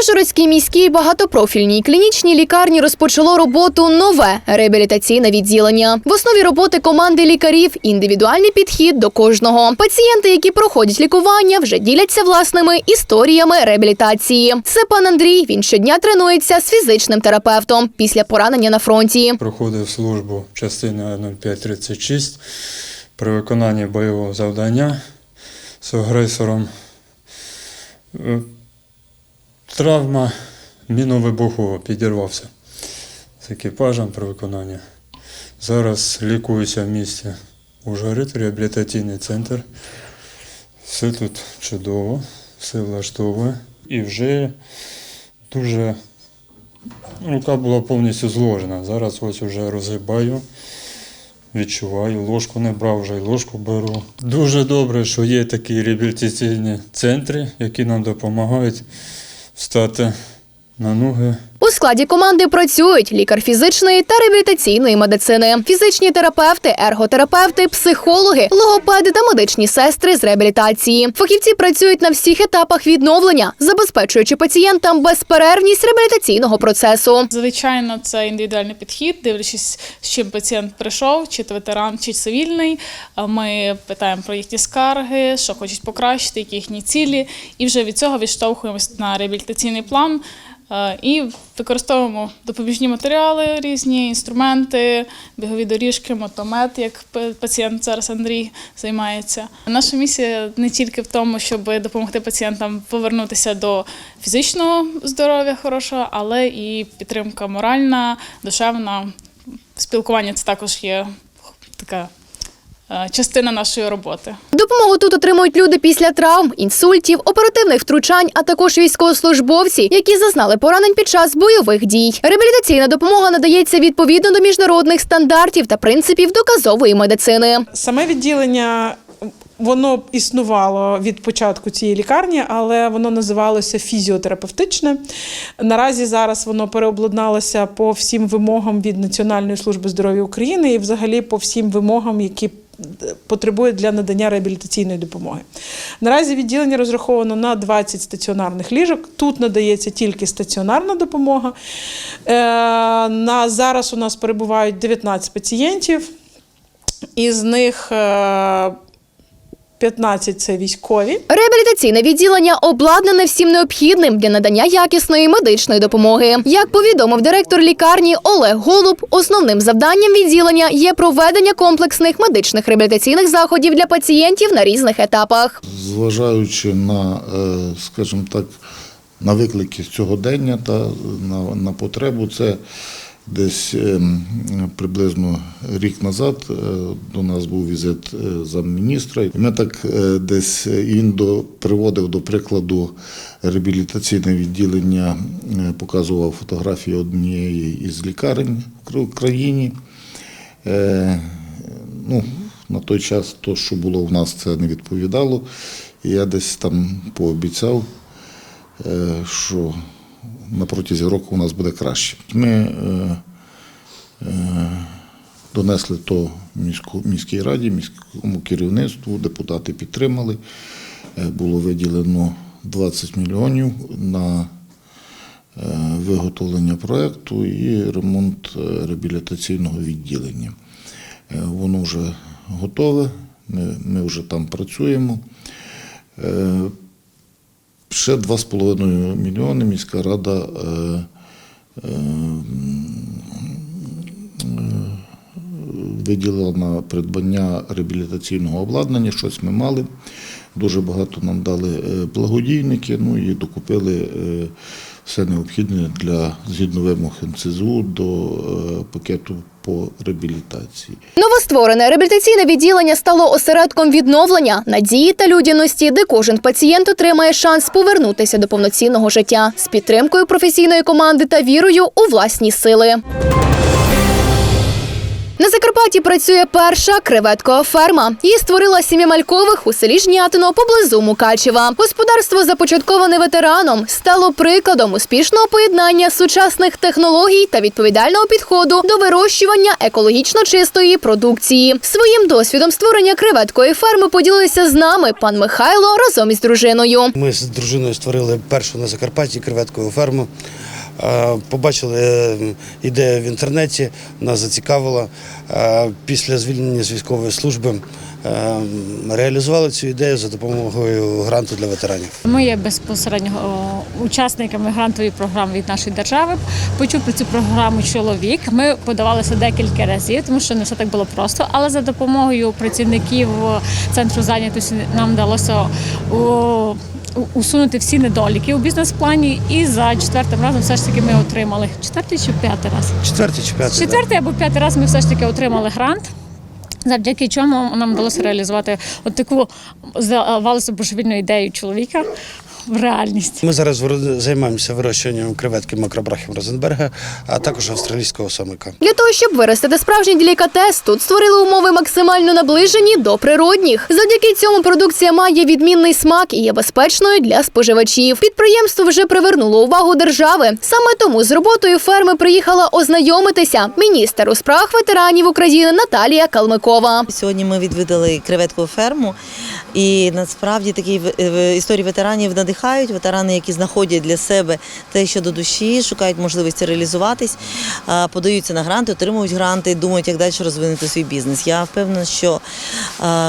Ужгородській міській багатопрофільній клінічній лікарні розпочало роботу нове реабілітаційне відділення. В основі роботи команди лікарів індивідуальний підхід до кожного. Пацієнти, які проходять лікування, вже діляться власними історіями реабілітації. Це пан Андрій. Він щодня тренується з фізичним терапевтом після поранення на фронті. Проходив службу частина 0536 при виконанні бойового завдання з агресором. Травма міновибухова підірвався з екіпажем при виконанні. Зараз лікуюся в місті Ужгород, реабілітаційний центр. Все тут чудово, все влаштовує. І вже дуже Рука була повністю зложена. Зараз ось вже розгибаю, відчуваю, ложку не брав, вже й ложку беру. Дуже добре, що є такі реабілітаційні центри, які нам допомагають встати на ноги. У складі команди працюють лікар фізичної та реабілітаційної медицини, фізичні терапевти, ерготерапевти, психологи, логопеди та медичні сестри з реабілітації. Фахівці працюють на всіх етапах відновлення, забезпечуючи пацієнтам безперервність реабілітаційного процесу. Звичайно, це індивідуальний підхід, дивлячись, з чим пацієнт прийшов, чи то ветеран, чи цивільний. Ми питаємо про їхні скарги, що хочуть покращити, які їхні цілі, і вже від цього відштовхуємось на реабілітаційний план. е, І використовуємо допоміжні матеріали, різні інструменти, бігові доріжки, мотомет, як пацієнт зараз Андрій займається. Наша місія не тільки в тому, щоб допомогти пацієнтам повернутися до фізичного здоров'я хорошого, але і підтримка моральна, душевна. Спілкування це також є така частина нашої роботи. Допомогу тут отримують люди після травм, інсультів, оперативних втручань, а також військовослужбовці, які зазнали поранень під час бойових дій. Реабілітаційна допомога надається відповідно до міжнародних стандартів та принципів доказової медицини. Саме відділення воно існувало від початку цієї лікарні, але воно називалося фізіотерапевтичне. Наразі зараз воно переобладналося по всім вимогам від Національної служби здоров'я України і взагалі по всім вимогам, які потребують для надання реабілітаційної допомоги. Наразі відділення розраховано на 20 стаціонарних ліжок. Тут надається тільки стаціонарна допомога. Е, на зараз у нас перебувають 19 пацієнтів. Із них е, 15 це військові. Реабілітаційне відділення обладнане всім необхідним для надання якісної медичної допомоги. Як повідомив директор лікарні Олег Голуб, основним завданням відділення є проведення комплексних медичних реабілітаційних заходів для пацієнтів на різних етапах. зважаючи на, е, скажімо так, на виклики сьогодення та на, на потребу, це десь ем, приблизно рік назад е, до нас був візит е, замміністра. І ми так е, десь він до, приводив до прикладу реабілітаційне відділення, показував фотографії однієї із лікарень в країні. Е, ну, на той час то, що було в нас, це не відповідало. І я десь там пообіцяв, що на протязі року у нас буде краще. Ми е, е, донесли то міську, міській раді, міському керівництву, депутати підтримали. Е, Було виділено 20 мільйонів на е, виготовлення проєкту і ремонт е, реабілітаційного відділення. Е, Воно вже готове, ми, ми вже там працюємо. Е, Ще 2,5 мільйони міська рада е, е, виділила на придбання реабілітаційного обладнання. Щось ми мали. Дуже багато нам дали е, благодійники, ну і докупили е, все необхідне для згідно вимог НЦЗУ до е, пакету по реабілітації. Новостворене реабілітаційне відділення стало осередком відновлення, надії та людяності, де кожен пацієнт отримає шанс повернутися до повноцінного життя з підтримкою професійної команди та вірою у власні сили. На Закарпатті працює перша креветкова ферма. Її створила сім'я Малькових у селі Жнятино поблизу Мукачева. Господарство, започатковане ветераном, стало прикладом успішного поєднання сучасних технологій та відповідального підходу до вирощування екологічно чистої продукції. Своїм досвідом створення креветкової ферми поділилися з нами пан Михайло разом із дружиною. Ми з дружиною створили першу на Закарпатті креветкову ферму. Е, Побачили е, ідею в інтернеті, нас зацікавила. Е, Після звільнення з військової служби реалізували цю ідею за допомогою гранту для ветеранів. Ми є безпосередньо учасниками грантової програми від нашої держави. Почув про цю програму чоловік. Ми подавалися декілька разів, тому що не все так було просто. Але за допомогою працівників центру зайнятості нам вдалося усунути всі недоліки у бізнес-плані. І за четвертим разом все ж таки ми отримали четвертий чи п'ятий раз. Четвертий чи п'ятий? Четвертий або п'ятий раз ми все ж таки отримали грант. Завдяки чому нам вдалося реалізувати от таку здавалося божевільну ідею чоловіка в реальність. Ми зараз займаємося вирощуванням креветки макробрахім Розенберга, а також австралійського сомика. Для того, щоб виростити справжній делікатес, тут створили умови максимально наближені до природніх. Завдяки цьому продукція має відмінний смак і є безпечною для споживачів. Підприємство вже привернуло увагу держави. Саме тому з роботою ферми приїхала ознайомитися міністр у справах ветеранів України Наталія Калмикова. Сьогодні ми відвідали креветкову ферму, і насправді такі історії ветеранів надихають. Ветерани, які знаходять для себе те, що до душі, шукають можливості реалізуватись, подаються на гранти, отримують гранти, думають, як далі розвинути свій бізнес. Я впевнена, що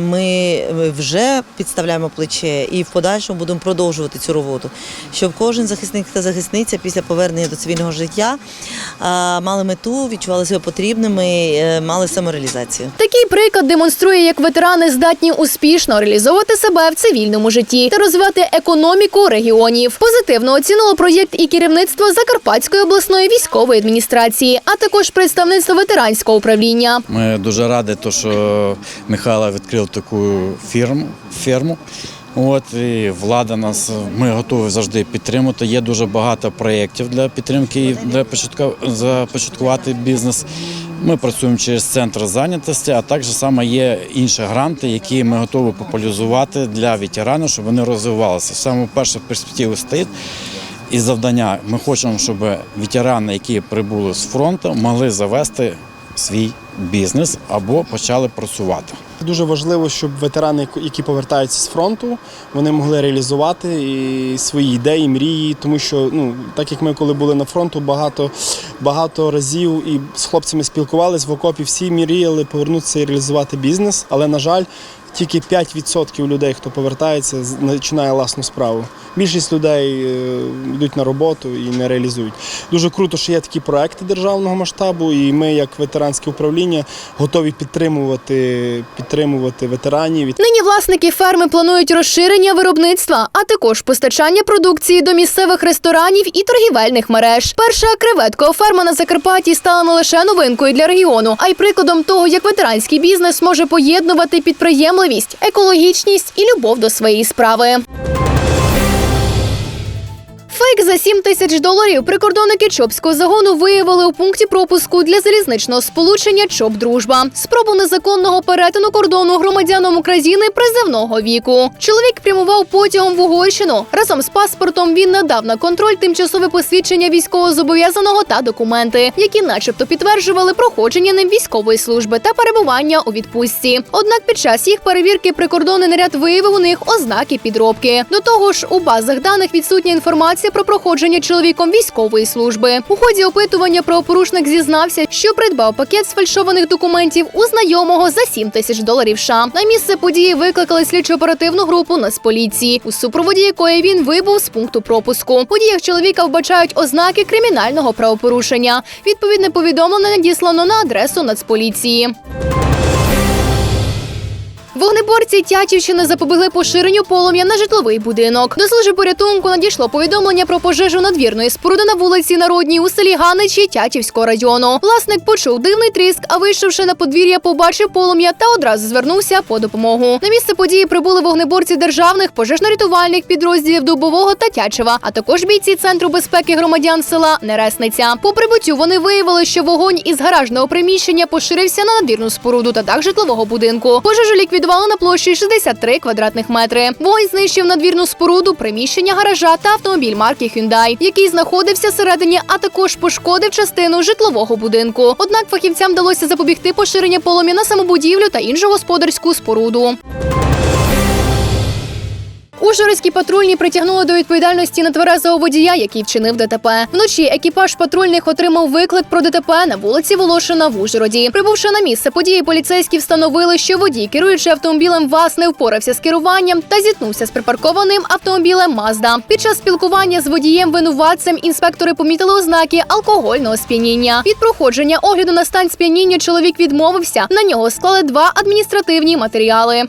ми вже підставляємо плече і в подальшому будемо продовжувати цю роботу, щоб кожен захисник та захисниця після повернення до цивільного життя мали мету, відчували себе потрібними, е, мали самореалізацію. Такий приклад демонструє, як ветерани здатні успішно реалізовувати себе в цивільному житті та розвивати економіку регіонів. Позитивно оцінило проєкт і керівництво Закарпатської обласної військової адміністрації, а також представництво ветеранського управління. Ми дуже раді, що Михайло відкрив таку фірму. ферму. От і влада нас, ми готові завжди підтримати. Є дуже багато проєктів для підтримки і для започаткувати бізнес. Ми працюємо через центр зайнятості, а також саме є інші гранти, які ми готові популяризувати для ветеранів, щоб вони розвивалися. Саме перша перспектива стоїть. І завдання ми хочемо, щоб ветерани, які прибули з фронту, могли завести свій бізнес або почали працювати. Дуже важливо, щоб ветерани, які повертаються з фронту, вони могли реалізувати і свої ідеї, мрії, тому що ну так як ми коли були на фронту, багато багато разів і з хлопцями спілкувалися в окопі, всі мріяли повернутися і реалізувати бізнес, але на жаль. Тільки 5% людей, хто повертається, починає власну справу. Більшість людей е, йдуть на роботу і не реалізують. Дуже круто, що є такі проекти державного масштабу, і ми, як ветеранське управління, готові підтримувати, підтримувати ветеранів. Нині власники ферми планують розширення виробництва, а також постачання продукції до місцевих ресторанів і торгівельних мереж. Перша креветкова ферма на Закарпатті стала не лише новинкою для регіону, а й прикладом того, як ветеранський бізнес може поєднувати підприємливість, екологічність і любов до своєї справи. Фейк за 7 тисяч доларів прикордонники Чопського загону виявили у пункті пропуску для залізничного сполучення Чоп Дружба. Спробу незаконного перетину кордону громадянам України приземного віку. Чоловік прямував потягом в Угорщину. Разом з паспортом він надав на контроль тимчасове посвідчення військовозобов'язаного та документи, які, начебто, підтверджували проходження ним військової служби та перебування у відпустці. Однак під час їх перевірки прикордонний наряд виявив у них ознаки підробки. До того ж, у базах даних відсутня інформація про проходження чоловіком військової служби. У ході опитування правопорушник зізнався, що придбав пакет сфальшованих документів у знайомого за 7 тисяч доларів. США. на місце події викликали слідчо-оперативну групу Нацполіції, у супроводі якої він вибув з пункту пропуску. У подіях чоловіка вбачають ознаки кримінального правопорушення. Відповідне повідомлення надіслано на адресу Нацполіції. Вогнеборці Тячівщини запобігли поширенню полум'я на житловий будинок. До служби порятунку надійшло повідомлення про пожежу надвірної споруди на вулиці Народній у селі Ганичі Тячівського району. Власник почув дивний тріск, а вийшовши на подвір'я, побачив полум'я та одразу звернувся по допомогу. На місце події прибули вогнеборці державних пожежно-рятувальних підрозділів Дубового та Тячева, а також бійці центру безпеки громадян села Нересниця. По прибуттю вони виявили, що вогонь із гаражного приміщення поширився на надвірну споруду та дах житлового будинку. Пожежу ліквідували на площі 63 квадратних метри. Вогонь знищив надвірну споруду, приміщення гаража та автомобіль марки Hyundai, який знаходився всередині, а також пошкодив частину житлового будинку. Однак фахівцям вдалося запобігти поширення полум'я на самобудівлю та іншу господарську споруду. Ужгородські патрульні притягнули до відповідальності нетверезого водія, який вчинив ДТП. Вночі екіпаж патрульних отримав виклик про ДТП на вулиці Волошина в Ужгороді. Прибувши на місце події, поліцейські встановили, що водій, керуючи автомобілем ВАЗ, не впорався з керуванням та зіткнувся з припаркованим автомобілем Мазда. Під час спілкування з водієм винуватцем інспектори помітили ознаки алкогольного сп'яніння. Від проходження огляду на стан сп'яніння чоловік відмовився. На нього склали два адміністративні матеріали.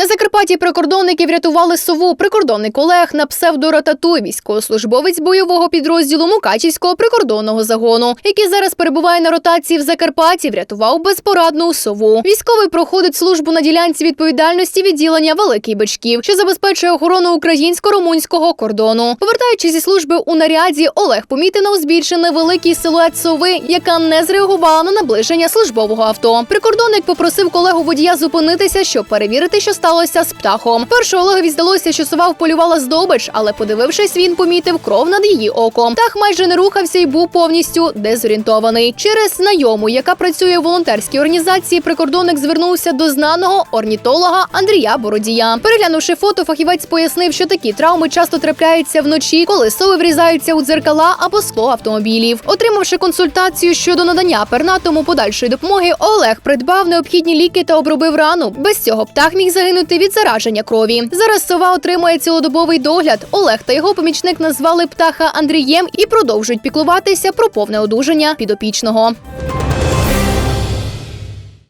На Закарпатті прикордонники врятували сову. Прикордонник Олег на псевдорататуй, військовослужбовець бойового підрозділу Мукачівського прикордонного загону, який зараз перебуває на ротації в Закарпатті, врятував безпорадну сову. Військовий проходить службу на ділянці відповідальності відділення Великий Бичків, що забезпечує охорону українсько-румунського кордону. Повертаючись зі служби у наряді, Олег помітив на узбіччі невеликий силует сови, яка не зреагувала на наближення службового авто. Прикордонник попросив колегу водія зупинитися, щоб перевірити, що сталося з птахом. Перше Олегові здалося, що сова вполювала здобич, але подивившись, він помітив кров над її оком. Птах майже не рухався і був повністю дезорієнтований. Через знайому, яка працює в волонтерській організації, прикордонник звернувся до знаного орнітолога Андрія Бородія. Переглянувши фото, фахівець пояснив, що такі травми часто трапляються вночі, коли сови врізаються у дзеркала або скло автомобілів. Отримавши консультацію щодо надання пернатому подальшої допомоги, Олег придбав необхідні ліки та обробив рану. Без цього птах міг загинути від зараження крові. Зараз сова отримує цілодобовий догляд. Олег та його помічник назвали птаха Андрієм і продовжують піклуватися про повне одужання підопічного.